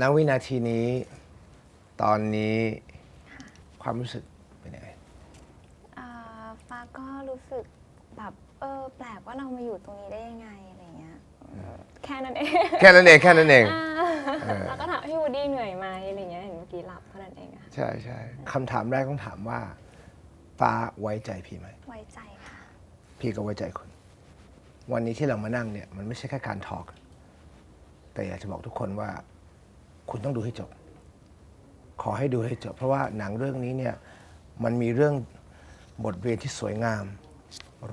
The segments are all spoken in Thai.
ณวินาทีนี้ ตอนนี้ความรู้สึกเป็นยังไง อ่าฟ้าก็รู้สึกแบบเออแปลกว่าเรามาอยู่ตรงนี้ได้ยังไงอะไรเงี้ยเออแค่นั้นเองแค่นั้นเองแค่นั้นเองอ่าเออ แล้วก็ถามพี่วูดดี้เหนื่อยไหมอะไรเงี้ยเห็นเมื่อกี้หลับเท่านั้นเองอะใช่ใช่คำถามแรกต้องถามว่า ฟ้าไว้ใจพี่ไหม ไว้ใจค่ะ พี่ก็ไว้ใจคุณ วันนี้ที่เรามานั่งเนี่ย มันไม่ใช่แค่การทอล์กแต่อยากจะบอกทุกคนว่า คุณต้องดูให้จบ ขอให้ดูให้จบ เพราะว่าหนังเรื่องนี้เนี่ยมันมีเรื่องบทเรียนที่สวยงาม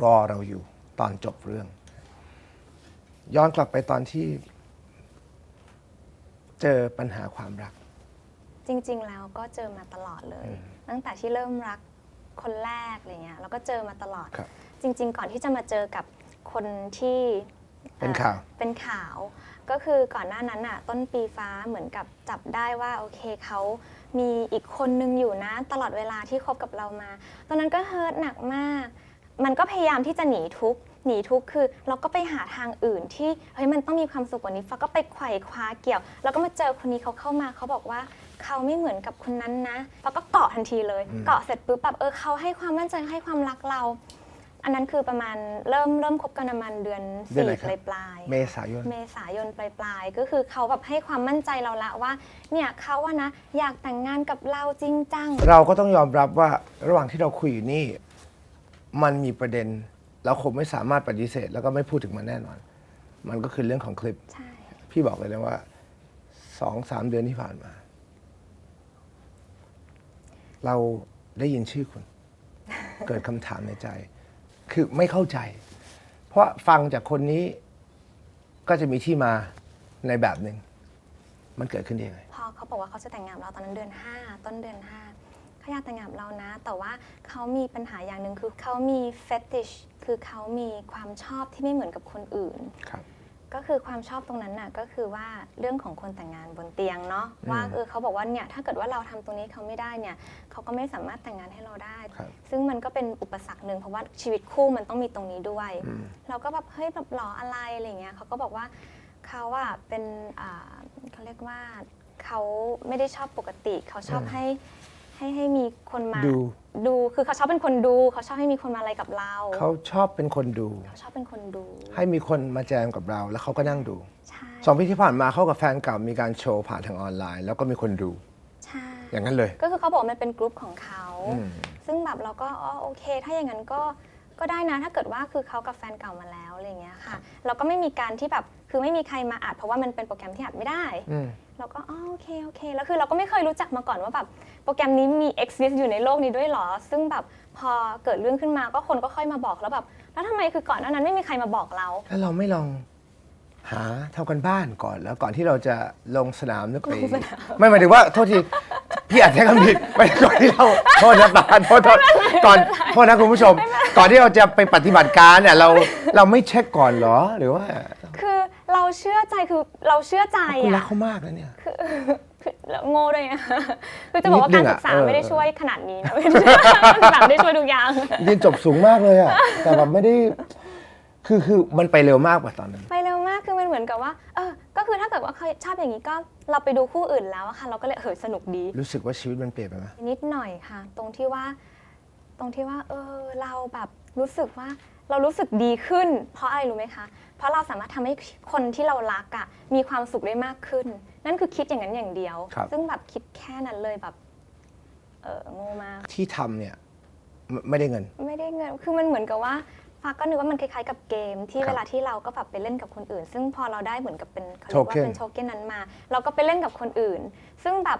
รอเราอยู่ตอนจบเรื่อง ย้อนกลับไปตอนที่ เจอปัญหาความรัก จริง ๆ แล้วก็เจอมาตลอดเลย ตั้งแต่ที่เริ่มรักคนแรกอะไรเงี้ยแล้วก็เจอมาตลอด ครับ จริง ๆ ก่อนที่จะมาเจอกับคนที่ เป็นอ่อข่าว เป็นข่าว ก็คือก่อนหน้านั้นน่ะต้นปีฟ้าเหมือนกับจับได้ว่าโอเคเขามีอีกคนนึงอยู่นะ ตลอดเวลาที่คบกับเรามา ตอนนั้นก็เฮิร์ตหนักมาก มันก็พยายามที่จะหนีทุกข์หนีทุกข์คือ เราก็ไปหาทางอื่นที่เฮ้ยมันต้องมีความสุขกว่านี้ฟ้าก็ไปไขว่คว้าเกี่ยว แล้วก็มาเจอคนนี้เขาเข้ามาเขาบอกว่าเขาไม่เหมือนกับคนนั้นนะฟ้าก็เกาะทันทีเลยอืมเกาะเสร็จปุ๊บแบบเออเขาให้ความมั่นใจให้ความรักเรา อันนั้นคือประมาณเริ่มเริ่มคบกันประมาณเดือนเดือนสี่ไหนครับปลายปลายๆ เมษายน เมษายนปลายปลายๆก็คือเขาแบบให้ความมั่นใจเราละว่า เนี่ยเขาว่านะอยากแต่งงานกับเราจริงจัง เราก็ต้องยอมรับว่าระหว่างที่เราคุยอยู่นี่ มันมีประเด็น เราคงไม่สามารถปฏิเสธ แล้วก็ไม่พูดถึงมันแน่นอน มันก็คือเรื่องของคลิป ใช่ พี่บอกเลยนะว่าสองสามเดือนที่ผ่านมา เราได้ยินชื่อคุณ เกิดคำถามในใจ คือไม่เข้าใจ เพราะฟังจากคนนี้ก็จะมีที่มาในแบบหนึ่งมันเกิดขึ้นได้ยังไง พอเขาบอกว่าเขาจะแต่งงานกับเราตอนนั้นเดือน 5 ต้นเดือน5เขาอยากแต่งงานกับเรานะ แต่ว่าเขามีปัญหาอย่างหนึ่งคือเขามี fetish คือเขามีความชอบที่ไม่เหมือนกับคนอื่น ครับ ก็คือความชอบตรงนั้นน่ะก็คือว่าเรื่องของคนแต่งงานบนเตียงเนาะว่าเออเขาบอกว่าเนี่ยถ้าเกิดว่าเราทำตรงนี้เขาไม่ได้เนี่ยเขาก็ไม่สามารถแต่งงานให้เราได้ครับซึ่งมันก็เป็นอุปสรรคหนึ่งเพราะว่าชีวิตคู่มันต้องมีตรงนี้ด้วยอืมเราก็แบบเฮ้ยแบบหรออะไรอะไรเงี้ยเขาก็บอกว่าเขาอะเป็นอ่าเขาเรียกว่าเขาไม่ได้ชอบปกติเขาชอบอืมให้ ให้ให้มีคนมาดู ดูคือเขาชอบเป็นคนดูเขาชอบให้มีคนมาอะไรกับเราเขาชอบเป็นคนดู เขาชอบเป็นคนดู ให้มีคนมาแจมกับเรา แล้วเขาก็นั่งดูใช่สองปีที่ผ่านมาเขากับแฟนเก่ามีการโชว์ผ่านทางออนไลน์ แล้วก็มีคนดู ใช่อย่างนั้นเลย ก็คือเขาบอกว่ามันเป็นกลุ่มของเขา อืม ซึ่งแบบเราก็อ๋อโอเค ถ้าอย่างนั้นก็ก็ได้นะถ้าเกิดว่าคือเขากับแฟนเก่ามาแล้วอะไรอย่างเงี้ยค่ะ เราก็ไม่มีการที่แบบคือไม่มีใครมาอัดเพราะว่ามันเป็นโปรแกรมที่อัดไม่ได้ อืม เราก็อ๋อโอเคโอเคแล้วคือเราก็ไม่เคยรู้จักมาก่อนว่าแบบโปรแกรมนี้มี exist อยู่ในโลกนี้ด้วยเหรอ ซึ่งแบบพอเกิดเรื่องขึ้นมาก็คนก็ค่อยมาบอกแล้วแบบแล้วทำไมคือก่อนหน้านั้นไม่มีใครมาบอกเรา แล้วเราไม่ลองหาทำกันบ้านก่อนแล้วก่อนที่เราจะลงสนามนึกไปไม่หมายถึงว่าโทษทีพี่อาจใช้คำผิดไม่ก่อนที่เราโทษนะปานโทษโทษก่อนโทษนะคุณผู้ชม ก่อนที่เราจะไปปฏิบัติการเนี่ยเราเราไม่เช็คก่อนเหรอหรือว่าคือ เราเชื่อใจคือเราเชื่อใจคุณรักอะเขามากนะเนี่ย คือแล้วโง่ด้วยอะคือจะบอกว่านิดนึการงอะศึกษาเออ ไม่ได้ช่วยขนาดนี้นะไม่ได้แบบได้ช่วยทุกอย่าง เรียนจบสูงมากเลยอะแต่แบบไม่ได้ คือคือมันไปเร็วมากกว่าตอนนั้น ไปเร็วมากคือมันเหมือนกับว่าเออก็คือถ้าเกิดว่าเขาชอบอย่างนี้ก็เราไปดูคู่อื่นแล้วอะค่ะ เราก็เลยเออสนุกดี รู้สึกว่าชีวิตมันเปลี่ยนไปไหมนิดหน่อยค่ะ ตรงที่ว่า ตรงที่ว่า เออ เราแบบรู้สึกว่า เรารู้สึกดีขึ้น เพราะอะไรรู้ไหมคะ เพราะเราสามารถทำให้คนที่เรารักอะมีความสุขได้มากขึ้น นั่นคือคิดอย่างนั้นอย่างเดียวครับซึ่งแบบคิดแค่นั้นเลยแบบเออโง่มาก ที่ทำเนี่ยไม่ไม่ได้เงิน ไม่ได้เงิน คือมันเหมือนกับว่าฟ้าก็นึกว่ามันคล้ายๆกับเกม ที่ครับเวลาที่เราก็แบบไปเล่นกับคนอื่น ซึ่งพอเราได้เหมือนกับเป็นเขาเรียกว่าโทเค็นเป็นโชเก้นนั้นมา เราก็ไปเล่นกับคนอื่น ซึ่งแบบ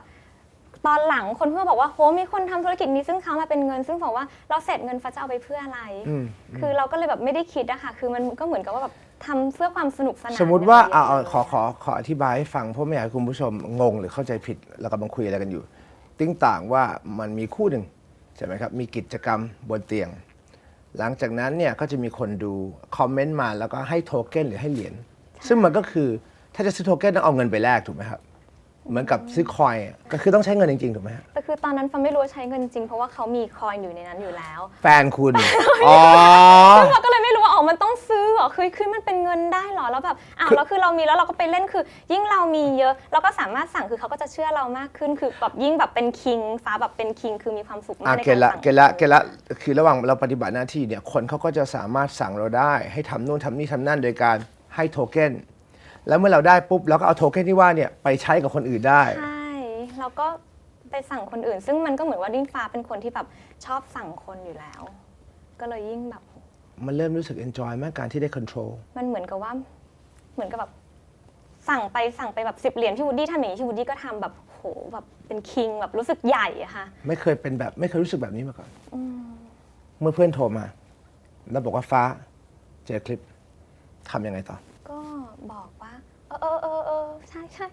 ตอนหลังคนเพื่อนบอกว่าโหมีคนทำธุรกิจนี้ซึ่งเขามาเป็นเงิน ซึ่งบอกว่าเราเสร็จเงินฟ้าจะเอาไปเพื่ออะไร อืม คือเราก็เลยแบบไม่ได้คิดอะค่ะ คือมันก็เหมือนกับว่าแบบทำเพื่อความสนุกสนานสมมุติว่าย่เอางเอาดียวขอขอขออธิบายให้ฟังเพราะไม่อยากให้คุณผู้ชมงงหรือเข้าใจผิดเรากำลังคุยอะไรกันอยู่ ติ้งต่างว่ามันมีคู่หนึ่งใช่ไหมครับ มีกิจกรรมบนเตียง หลังจากนั้นเนี่ยก็จะมีคนดูคอมเมนต์มาแล้วก็ให้โทเก้นหรือให้เหรียญซึ่งมันก็คือถ้าจะซื้อโทเก้นต้องเอาเงินไปแลกถูกไหมครับ เหมือนกับซื้อคอยน์อะก็คือต้องใช้เงินจริงๆถูกไหมฮะแต่คือตอนนั้นฟังไม่รู้ว่าใช้เงินจริง เพราะว่าเขามีคอยน์อยู่ในนั้นอยู่แล้วแฟนคุณ อ๋อ ซึ่งเราก็เลยไม่รู้ว่าอ๋อมันต้องซื้อเหรอคือคือมันเป็นเงินได้เหรอแล้วแบบอ้าวแล้วคือเรามีแล้วเราก็ไปเล่นคือ ยิ่งเรามีเยอะเราก็สามารถสั่งคือเขาก็จะเชื่อเรามากขึ้นคือแบบยิ่งแบบเป็นคิงฟ้าแบบเป็นคิงคือมีความสุขมาอะกในเกการณฑ์ละสั่งเกณฑ์ละเกณฑ์ละคือระหว่างเราปฏิบัติหน้าที่เนี่ยคนเขาก็จะสามารถสั่งเราได้ ให้ทำนู่นทำนี่ทำนั่นโดยการให้โทเค็น แล้วเมื่อเราได้ปุ๊บเราก็เอาโทเค็นที่ว่าเนี่ยไปใช้กับคนอื่นได้ ใช่เราก็ไปสั่งคนอื่น ซึ่งมันก็เหมือนว่าดิ้งฟ้าเป็นคนที่แบบชอบสั่งคนอยู่แล้ว ก็เลยยิ่งแบบ มันเริ่มรู้สึก enjoy มากการที่ได้ control มันเหมือนกับว่าเหมือนกับแบบสั่งไปสั่งไปแบบสิบเหรียญพี่วูดดี้ทำอย่างนี้พี่วูดดี้ก็ทำแบบโหแบบเป็นคิงแบบรู้สึกใหญ่อะค่ะ ไม่เคยเป็นแบบไม่เคยรู้สึกแบบนี้มาก่อนเมื่อเพื่อนโทรมา แล้วบอกว่าฟ้าเจอคลิปทำยังไงต่อก็ บอกว่าเออเออเออเออใช่ใช่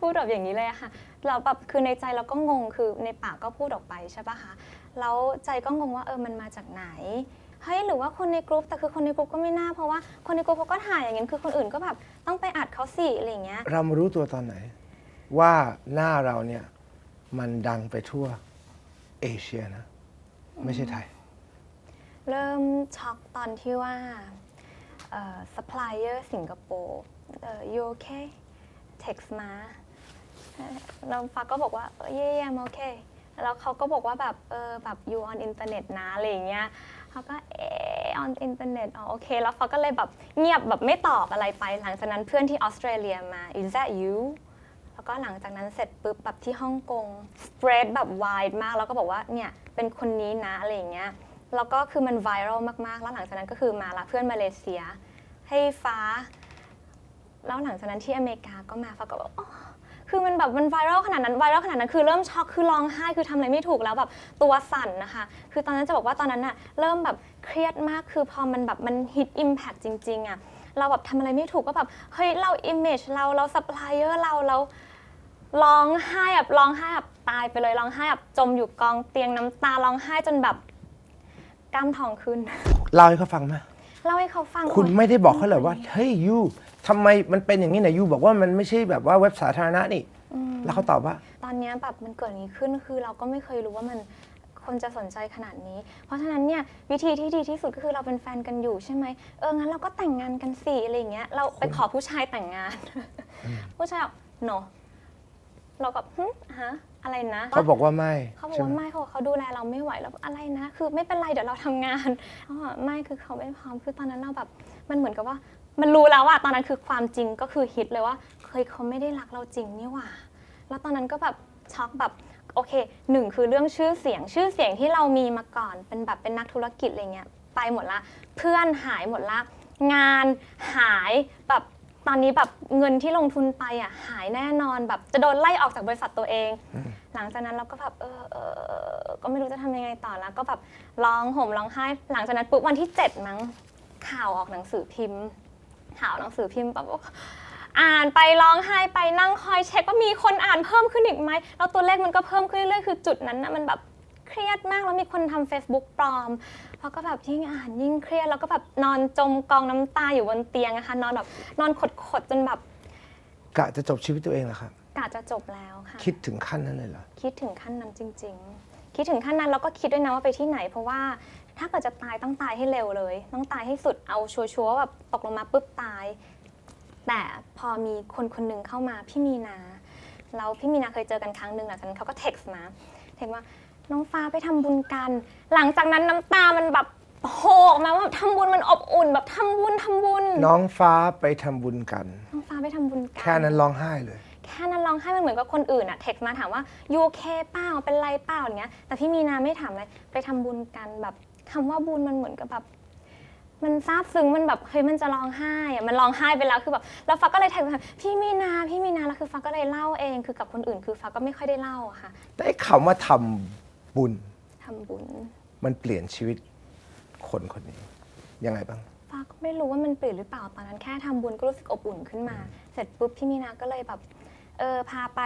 พูดแบบอย่างนี้เลยอะค่ะเราแบบคือในใจเราก็งงคือในปากก็พูดออกไปใช่ปะคะแล้วใจก็งงว่าเออมันมาจากไหนเฮ้ยหรือว่าคนในกรุ๊ปแต่คือคนในกรุ๊ปก็ไม่น่าเพราะว่าคนในกรุ๊ปเขาก็ถ่ายอย่างนี้คือคนอื่นก็แบบต้องไปอัดเขาสิอะไรอย่างเงี้ย เรามารู้ตัวตอนไหน ว่าหน้าเราเนี่ย มันดังไปทั่วเอเชียนะ ไม่ใช่ไทย เริ่มช็อกตอนที่ว่า ซัพพลายเออร์สิงคโปร์ยูโอเคเท็กซ์มาแล้วฟ้าก็บอกว่าเออเย่ยมโอเคแล้วเขาก็บอกว่าแบบเออแบบ you on internet นะอะไรอย่างเงี้ยเขาก็เออ on internet อ๋อโอเค แล้วฟ้าก็เลยแบบเงียบแบบไม่ตอบอะไรไป หลังจากนั้นเพื่อนที่ออสเตรเลียมา is that you แล้วก็หลังจากนั้นเสร็จปุ๊บแบบที่ฮ่องกง spread แบบ wide มาก แล้วก็บอกว่าเนี่ยเป็นคนนี้นะอะไรอย่างเงี้ย แล้วก็คือมันไวรัลมากๆ แล้วหลังจากนั้นก็คือมาละเพื่อนมาเลเซีย ให้ฟ้า แล้วหลังจากนั้นที่อเมริกาก็มาฟ้าก็แบบอ๋อคือมันแบบมันไวรัลขนาดนั้นไวรัลขนาดนั้นคือเริ่มช็อกคือร้องไห้คือทำอะไรไม่ถูกแล้วแบบตัวสั่นนะคะ คือตอนนั้นจะบอกว่าตอนนั้นอะเริ่มแบบเครียดมากคือพอมันแบบมันฮิตอิมแพคจริงๆอะเราแบบทำอะไรไม่ถูกก็แบบเฮ้ยเราอิมเมจเราเราซัพพลายเออร์เราเราร้องไห้แบบร้องไห้แบบตายไปเลยร้องไห้แบบจมอยู่กองเตียงน้ำตาร้องไห้จนแบบ กล้ามทองขึ้น เล่าให้เขาฟังไหมเล่าให้เขาฟังคุณก่อนไม่ได้บอกเขาเลยว่า เฮ้ยยูทำไมมันเป็นอย่างนี้นะยูบอกว่ามันไม่ใช่แบบว่าเว็บสาธารณะนี่แล้วเขาตอบว่า ตอนเนี้ยแบบมันเกิดอย่างนี้ขึ้นคือเราก็ไม่เคยรู้ว่ามันคนจะสนใจขนาดนี้ เพราะฉะนั้นเนี่ยวิธีที่ดีที่สุดก็คือเราเป็นแฟนกันอยู่ใช่ไหมเอองั้นเราก็แต่งงานกันสิอะไรอย่างเงี้ยเราไปขอผู้ชายแต่งงาน ผู้ชายบอก no เราก็หึฮะอะไรนะเขาบอกว่าไม่เขาบอกใช่ไหมว่าไม่เขาบอกเขาดูแลเราไม่ไหวแล้วอะไรนะ คือไม่เป็นไรเดี๋ยวเราทำงานเขาบอกไม่คือเขาไม่พร้อมคือตอนนั้นเราแบบมันเหมือนกับว่า มันรู้แล้วอะตอนนั้นคือความจริงก็คือฮิตเลยว่า เคยเขาไม่ได้รักเราจริงนี่หว่า แล้วตอนนั้นก็แบบช็อกแบบโอเคหนึ่งคือเรื่องชื่อเสียงชื่อเสียงที่เรามีมาก่อน เป็นแบบเป็นนักธุรกิจอะไรเงี้ยไปหมดละ เพื่อนหายหมดละ งานหายแบบ ตอนนี้แบบเงินที่ลงทุนไปอะหายแน่นอนแบบจะโดนไล่ออกจากบริษัทตัวเอง หลังจากนั้นเราก็แบบเออเออเออก็ไม่รู้จะทำยังไงต่อแล้ว ก็แบบร้องห่มร้องไห้ หลังจากนั้นปุ๊บวันที่เจ็ดมั้งข่าวออกหนังสือพิมพ์ ข่าวหนังสือพิมพ์แบบว่าอ่านไปร้องไห้ไปนั่งคอยเช็คว่ามีคนอ่านเพิ่มขึ้นอีกไหมแล้วตัวเลขมันก็เพิ่มขึ้นเรื่อยๆคือจุดนั้นนะมันแบบ เครียดมากแล้วมีคนทำ Facebook ปลอมแล้วก็แบบยิ่งอ่านยิ่งเครียดแล้วก็แบบนอนจมกองน้ำตาอยู่บนเตียงนะคะนอนแบบนอนขดๆจนแบบกะจะจบชีวิตตัวเองเหรอครับกะจะจบแล้วค่ะคิดถึงขั้นนั้นเลยเหรอคิดถึงขั้นนั้นจริง ๆ คิดถึงขั้นนั้นแล้วก็คิดด้วยนะว่าไปที่ไหน เพราะว่าถ้าเกิดจะตายต้องตายให้เร็วเลย ต้องตายให้สุดเอาชัวร์ๆว่าแบบตกลงมาปุ๊บตาย แต่พอมีคนคนหนึ่งเข้ามาพี่มีนาแล้วพี่มีนาเคยเจอกันครั้งหนึ่งหลังจากนั้นเขาก็เท็กซ์มาเท็กซ์ว่า น้องฟ้าไปทำบุญกัน หลังจากนั้นน้ำตามันแบบโหออกมาว่าทำบุญมันอบอุ่นแบบทำบุญทำบุญ น้องฟ้าไปทำบุญกัน น้องฟ้าไปทำบุญกันแค่นั้นร้องไห้เลย แค่นั้นร้องไห้มันเหมือนกับคนอื่นอะเท็กซ์มาถามว่ายูโอเคเปล่าเป็นไรเปล่าอย่างเงี้ย แต่พี่มีนาไม่ถามเลยไปทำบุญกันแบบคำว่าบุญมันเหมือนกับแบบ มันซาบซึ้งมันแบบเฮ้ยมันจะร้องไห้อะมันร้องไห้ไปแล้วคือแบบแล้วฟ้าก็เลยแท็กไปพี่มีนาพี่มีนาแล้วคือฟ้าก็เลยเล่าเองคือกับคนอื่น คือฟ้าก็ไม่ค่อยได้เล่าอะค่ะ แต่ไอ้คำว่าทำ บุญ ทำบุญมันเปลี่ยนชีวิตคนคนนี้ ยังไงบ้าง ฟ้าก็ไม่รู้ว่ามันเปลี่ยนหรือเปล่าตอนนั้นแค่ทำบุญก็รู้สึกอบอุ่นขึ้นมา เสร็จปุ๊บพี่มีนาก็เลยแบบเออพาไป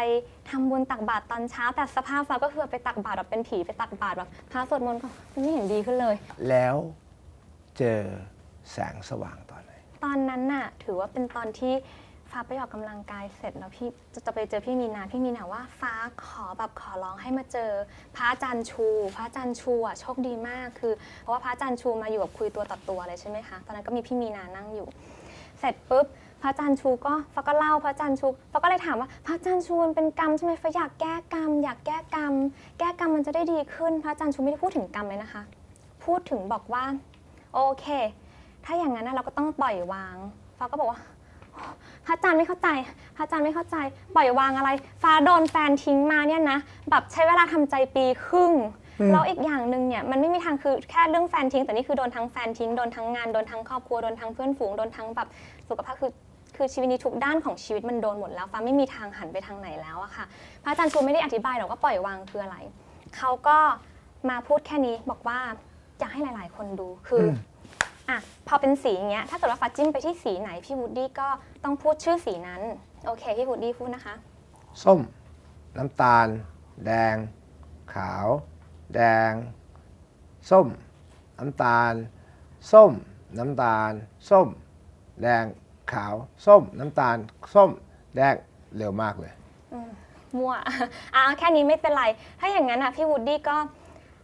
ทำบุญตักบาตรตอนเช้า แต่สภาพฟ้าก็คือไปตักบาตรแบบเป็นผีไปตักบาตรแบบพระสวดมนต์ก็ไม่เห็นดีขึ้นเลย แล้วเจอแสงสว่างตอนไหน ตอนนั้นน่ะถือว่าเป็นตอนที่ ฟ้าไปออกกำลังกายเสร็จแล้วพี่จะจะไปเจอพี่มีนาพี่มีนาว่าฟ้าขอแบบขอร้องให้มาเจอ พระอาจารย์ชู พระอาจารย์ชูอะโชคดีมากคือ เพราะว่าพระอาจารย์ชูมาอยู่กับคุยตัวต่อตัวเลยใช่ไหมคะตอนนั้นก็มีพี่มีนานั่งอยู่ เสร็จปุ๊บพระอาจารย์ชูก็ฟ้าก็เล่าพระอาจารย์ชูฟ้าก็เลยถามว่าพระอาจารย์ชูมันเป็นกรรมใช่ไหมฟ้าอยากแก้กรรม อยากแก้กรรม แก้กรรมมันจะได้ดีขึ้น พระอาจารย์ชูไม่ได้พูดถึงกรรมเลยนะคะ พูดถึงบอกว่า โอเค ถ้าอย่างนั้นนะเราก็ต้องปล่อยวางฟ้าก็บอกว่า พระอาจารย์ไม่เข้าใจพระอาจารย์ไม่เข้าใจ ปล่อยวางอะไร ฟ้าโดนแฟนทิ้งมาเนี่ยนะแบบใช้เวลาทำใจปีครึ่งแล้วอีกอย่างหนึ่งเนี่ยมันไม่มีทางคือแค่เรื่องแฟนทิ้ง แต่นี่คือโดนทั้งแฟนทิ้งโดนทั้งงานโดนทั้งครอบครัวโดนทั้งเพื่อนฝูงโดนทั้งแบบสุขภาพคือคือชีวิตนี้ทุกด้านของชีวิตมันโดนหมดแล้วฟ้าไม่มีทางหันไปทางไหนแล้วอะค่ะพระอาจารย์ชูไม่ได้อธิบายหรอกว่าปล่อยวางคืออะไรเขาก็มาพูดแค่นี้บอกว่าอยากให้หลาย ๆ คนดูคืออม อะพอเป็นสีอย่างเงี้ยถ้าเกิดว่าฟ้าจิ้มไปที่สีไหนพี่วูดดี้ก็ต้องพูดชื่อสีนั้นโอเคพี่วูดดี้พูดนะคะ ส้ม น้ำตาล แดง ขาว แดง ส้ม น้ำตาล ส้ม น้ำตาล ส้ม แดง ขาว ส้ม น้ำตาล ส้ม แดง เร็วมากเลย มั่วอะแค่นี้ไม่เป็นไร ถ้าอย่างนั้นอะพี่วูดดี้ก็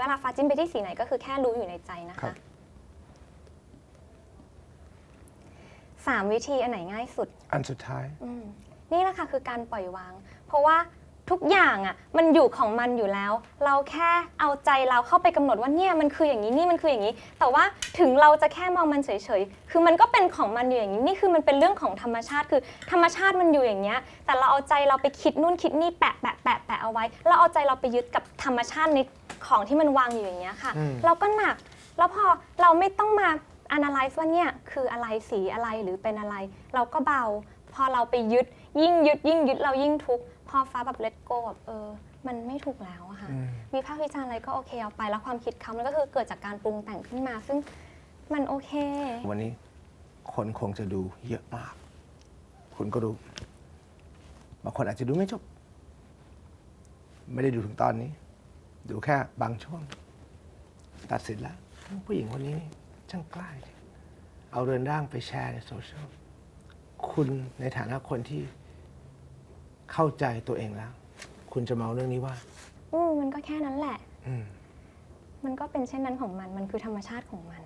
เวลาฟ้าจิ้มไปที่สีไหนก็คือแค่รู้อยู่ในใจนะครัคะบ สามวิธีอันไหนง่ายสุด อันสุดท้าย อืมนี่แหละค่ะคือการปล่อยวาง เพราะว่า ทุกอย่างอะมันอยู่ของมันอยู่แล้ว เราแค่เอาใจเราเข้าไปกำหนดว่าเนี่ยมันคืออย่างนี้นี่มันคืออย่างนี้ แต่ว่าถึงเราจะแค่มองมันเฉยๆคือมันก็เป็นของมันอยู่อย่างนี้นี่คือมันเป็นเรื่องของธรรมชาติคือธรรมชาติมันอยู่อย่างเงี้ย แต่เราเอาใจเราไปคิดนู่นคิดนี่แปะแปะแปะแปะเอาไว้เราเอาใจเราไปยึดกับธรรมชาติในของที่มันวางอยู่อย่างเงี้ยค่ะ อืม เราก็หนัก แล้วพอเราไม่ต้องมา analyze ว่าเนี่ยคืออะไรสีอะไรหรือเป็นอะไร เราก็เบา พอเราไปยึดยิ่งยึดยิ่งยึดเรายิ่งทุกข์พอฟ้าแบบ let go แบบเออ มันไม่ถูกแล้วอะค่ะอืมวิพากษ์วิจารณ์อะไรก็โอเคเอาไปแล้วความคิดเขามันก็คือเกิดจากการปรุงแต่งขึ้นมา ซึ่งมันโอเค วันนี้คนคงจะดูเยอะมาก คุณก็ดูบางคนอาจจะดูไม่จบ ไม่ได้ดูถึงตอนนี้ ดูแค่บางช่วง ตัดสินแล้ว ผู้หญิงคนนี้นี่ช่างกล้าจริงเอาเรือนร่างไปแชร์ในโซเชียล คุณในฐานะคนที่เข้าใจตัวเองแล้ว คุณจะเมาเรื่องนี้ว่า อืมมันก็แค่นั้นแหละ อืม มันก็เป็นเช่นนั้นของมัน มันคือธรรมชาติของมัน